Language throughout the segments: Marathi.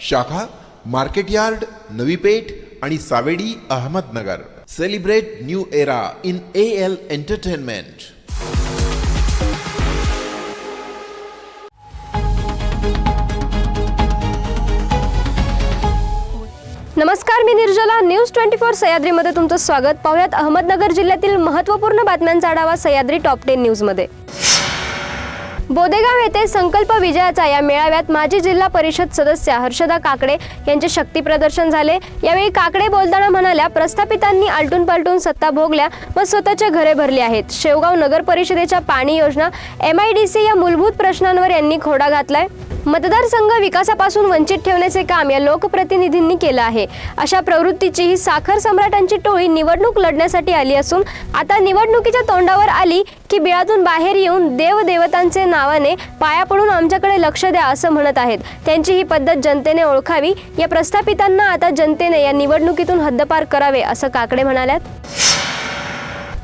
शाखा मार्केट यार्ड नवी पेठ आणि Savedi Ahmednagar. Celebrate new era in A L entertainment नमस्कार मी निर्जला. न्यूज ट्वेंटी फोर सह्याद्रीमध्ये तुमचं स्वागत. पाहुयात अहमदनगर जिल्ह्यातील महत्त्वपूर्ण बातम्यांचा आढावा सह्याद्री टॉप टेन न्यूजमध्ये बोदेगाव येथे संकल्प विजयाचा या मेळाव्यात माजी जिल्हा परिषद सदस्य हर्षदा काकडे यांचे शक्ती प्रदर्शन झाले. यावेळी काकडे बोलताना म्हणाल्या प्रस्थापितांनी आलटून पालटून सत्ता भोगल्या व स्वतःच्या घरे भरली आहेत. शेवगाव नगर परिषदेच्या पाणी योजना एम आय डी सी या मूलभूत प्रश्नांवर यांनी खोडा घातलाय. मतदारसंघ विकासापासून वंचित ठेवण्याचे काम या लोकप्रतिनिधींनी केलं आहे. अशा प्रवृत्तीची ही साखर सम्राटांची टोळी निवडणूक लढण्यासाठी आली असून आता निवडणुकीच्या तोंडावर आली की बिळातून बाहेर येऊन देवदेवतांचे नावाने पाया पडून आमच्याकडे लक्ष द्या असं म्हणत आहेत. त्यांची ही पद्धत जनतेने ओळखावी. या प्रस्थापितांना आता जनतेने या निवडणुकीतून हद्दपार करावे असं काकडे म्हणाल्यात.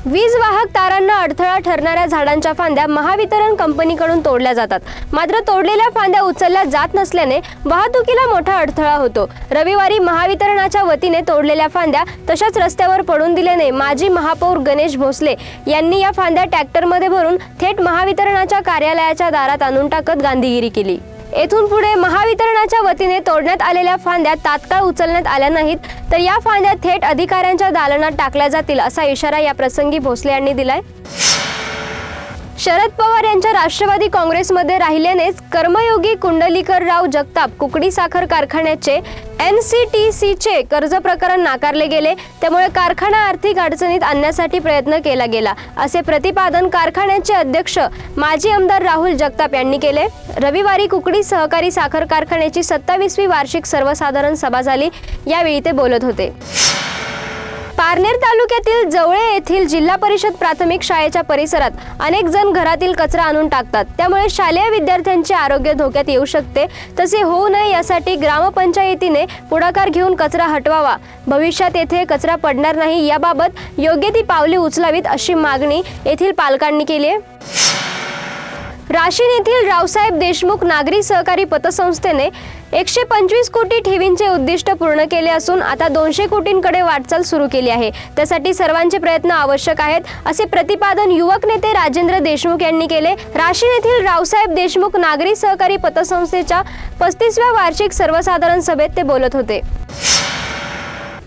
वीज वाहक तारांना अडथळा ठरणाऱ्या झाडांच्या फांद्या महावितरण कंपनीकडून तोडल्या जातात. मात्र तोडलेल्या फांद्या उचलल्या जात नसल्याने वाहतुकीला मोठा अडथळा होतो. रविवारी महावितरणाच्या वतीने तोडलेल्या फांद्या तशाच रस्त्यावर पडून दिल्याने माजी महापौर गणेश भोसले यांनी या फांद्या ट्रॅक्टरमध्ये भरून थेट महावितरणाच्या कार्यालयाच्या दारात आणून टाकत गांधीगिरी केली. येथून पुढे महावितरणाच्या वतीने तोडण्यात आलेल्या फांद्या तात्काळ उचलण्यात आल्या नाहीत तर या फांद्या थेट अधिकाऱ्यांच्या दालनात टाकल्या जातील असा इशारा या प्रसंगी भोसले यांनी दिलाय. शरद पवार यांच्या राष्ट्रवादी काँग्रेसमध्ये राहिल्यानेच कर्मयोगी कुंडलीकरराव जगताप कुकडी साखर कारखान्याचे एन सी टी सीचे कर्ज प्रकरण नाकारले गेले. त्यामुळे कारखाना आर्थिक अडचणीत आणण्यासाठी प्रयत्न केला गेला असे प्रतिपादन कारखान्याचे अध्यक्ष माजी आमदार राहुल जगताप यांनी केले. रविवारी कुकडी सहकारी साखर कारखान्याची सत्तावीसवी वार्षिक सर्वसाधारण सभा झाली. यावेळी ते बोलत होते. पारनेर तालुक्यातील जवळे येथील जिल्हा परिषद प्राथमिक शाळेच्या परिसरात अनेक जण घरातील कचरा आणून टाकतात. त्यामुळे शालेय विद्यार्थ्यांचे आरोग्य धोक्यात येऊ शकते. तसे होऊ नये यासाठी ग्रामपंचायतीने पुढाकार घेऊन कचरा हटवावा. भविष्यात येथे कचरा पडणार नाही याबाबत योग्य ती पावले उचलावीत अशी मागणी येथील पालकांनी केली आहे. राशीन येथील रावसाहेब देशमुख नागरी सहकारी पतसंस्थेने एकशे पंचवीस कोटी ठेवींचे उद्दिष्ट पूर्ण केले असून आता दोनशे कोटींकडे वाटचाल सुरू केली आहे. त्यासाठी सर्वांचे प्रयत्न आवश्यक आहेत असे प्रतिपादन युवक नेते राजेंद्र देशमुख यांनी केले. राशीन येथील रावसाहेब देशमुख नागरी सहकारी पतसंस्थेच्या पस्तीसव्या वार्षिक सर्वसाधारण सभेत ते बोलत होते.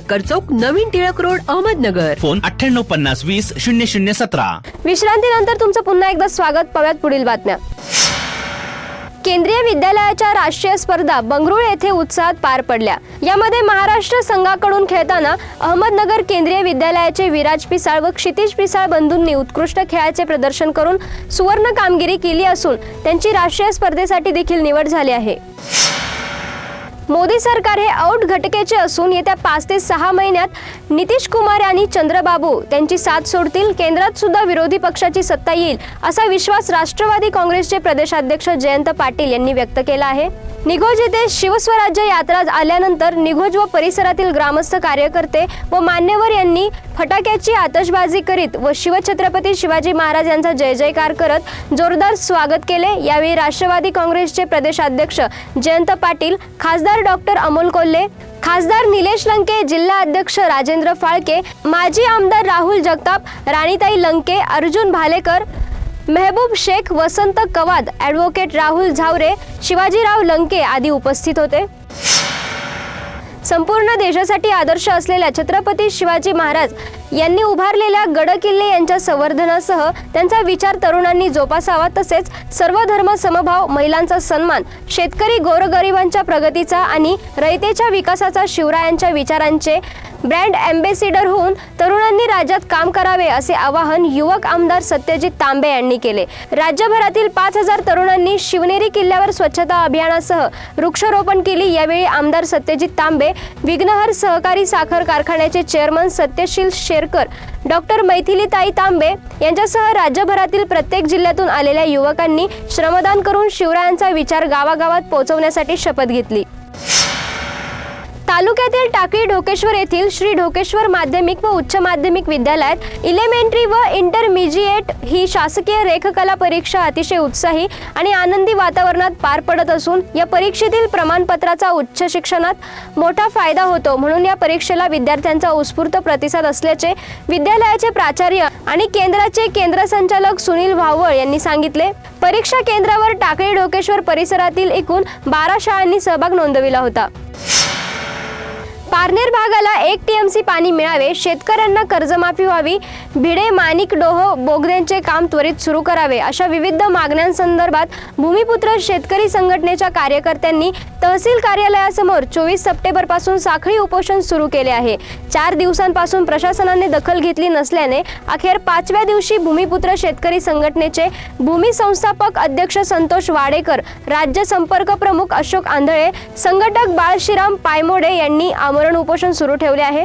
सक्कर चौक नवीन टिळक रोड अहमदनगर. फोन अठ्ठ्याण्णव पन्नास वीस शून्य शून्य सतरा. विश्रांतीनंतर तुमचं पुन्हा एकदा स्वागत पाहूयात पुढील बातम्या. केंद्रीय विद्यालयाच्या राष्ट्रीय स्पर्धा बंगळुरू येथे उत्साहात पार पडल्या. यामध्ये महाराष्ट्र संघाकडून खेळताना अहमदनगर केंद्रीय विद्यालयाचे विराज पिसाळ व क्षितिज पिसाळ बंधूंनी उत्कृष्ट खेळाचे प्रदर्शन करून सुवर्ण कामगिरी केली असून त्यांची राष्ट्रीय स्पर्धेसाठी देखील निवड झाली आहे. मोदी सरकार हे औट घटकेचे असून येत्या पाच ते सहा महिन्यात नितीश कुमार आणि चंद्रबाबू त्यांची साथ सोडतील केंद्रात सुद्धा विरोधी पक्षाची सत्ता येईल असा विश्वास राष्ट्रवादी काँग्रेसचे प्रदेशाध्यक्ष जयंत पाटील यांनी व्यक्त केला आहे. निघोज येथे शिवस्वराज्य यात्रा आल्यानंतर निघोज व परिसरातील ग्रामस्थ कार्यकर्ते व मान्यवर यांनी फटाक्याची आतषबाजी करीत व शिवछत्रपती शिवाजी महाराज यांचा जय जयकार करत जोरदार स्वागत केले. यावेळी राष्ट्रवादी काँग्रेसचे प्रदेशाध्यक्ष जयंत पाटील खासदार डॉक्टर अमोल कोल्हे खासदार निलेश लंके जिल्हा अध्यक्ष राजेंद्र फाळके माजी आमदार राहुल जगताप राणीताई लंके अर्जुन भालेकर मेहबूब शेख वसंत कवाद ॲडव्होकेट राहुल झावरे शिवाजीराव लंके आदी उपस्थित होते. संपूर्ण देशासाठी आदर्श असलेल्या छत्रपती शिवाजी महाराज यांनी उभारलेल्या गड किल्ले यांच्या संवर्धनासह त्यांचा विचार तरुणांनी जोपासावा तसेच सर्व धर्म समभाव महिलांचा सन्मान शेतकरी गोरगरिबांच्या प्रगतीचा आणि रयतेच्या विकासाचा शिवरायांच्या विचारांचे ब्रँड अँबेसिडर होऊन तरुणांनी राज्यात काम करावे असे आवाहन युवक आमदार सत्यजित तांबे यांनी केले. राज्यभरातील पाच हजार तरुणांनी शिवनेरी किल्ल्यावर स्वच्छता अभियानासह वृक्षारोपण केली. यावेळी आमदार सत्यजित तांबे विघ्नहर सहकारी साखर कारखान्याचे चेअरमन सत्यशील शेरकर डॉक्टर मैथिलीताई तांबे यांच्यासह राज्यभरातील प्रत्येक जिल्ह्यातून आलेल्या युवकांनी श्रमदान करून शिवरायांचा विचार गावागावात पोहोचवण्यासाठी शपथ घेतली. तालुक्यातील टाकळी ढोकेश्वर येथील श्री ढोकेश्वर माध्यमिक व उच्च माध्यमिक विद्यालयात इलेमेंटरी व इंटरमिजिएट ही शासकीय रेखकला परीक्षा अतिशय उत्साही आणि आनंदी वातावरणात पार पडत असून या परीक्षेतील प्रमाणपत्राचा उच्च शिक्षणात मोठा फायदा होतो. म्हणून या परीक्षेला विद्यार्थ्यांचा उत्स्फूर्त प्रतिसाद असल्याचे विद्यालयाचे प्राचार्य आणि केंद्राचे केंद्र संचालक सुनील भावळ यांनी सांगितले. परीक्षा केंद्रावर टाकळी ढोकेश्वर परिसरातील एकूण बारा शाळांनी सहभाग नोंदविला होता. पारनेर भागाला एक टीएमसी पाणी मिळावे शेतकऱ्यांना कर्जमाफी व्हावी भिडे माणिक डोह बोगद्यांचे काम त्वरित सुरू करावे. अशा विविध मागण्यांसंदर्भात भूमिपुत्र शेतकरी संघटनेच्या कार्यकर्त्यांनी तहसील कार्यालयासमोर चोवीस सप्टेंबरपासून साखळी उपोषण सुरू केले आहे. चार दिवसांपासून प्रशासनाने दखल घेतली नसल्याने अखेर पाचव्या दिवशी भूमिपुत्र शेतकरी संघटनेचे भूमी संस्थापक अध्यक्ष संतोष वाडेकर राज्य संपर्क प्रमुख अशोक आंधळे संघटक बाळशिराम पायमोडे यांनी आमरण उपोषण सुरू ठेवले आहे.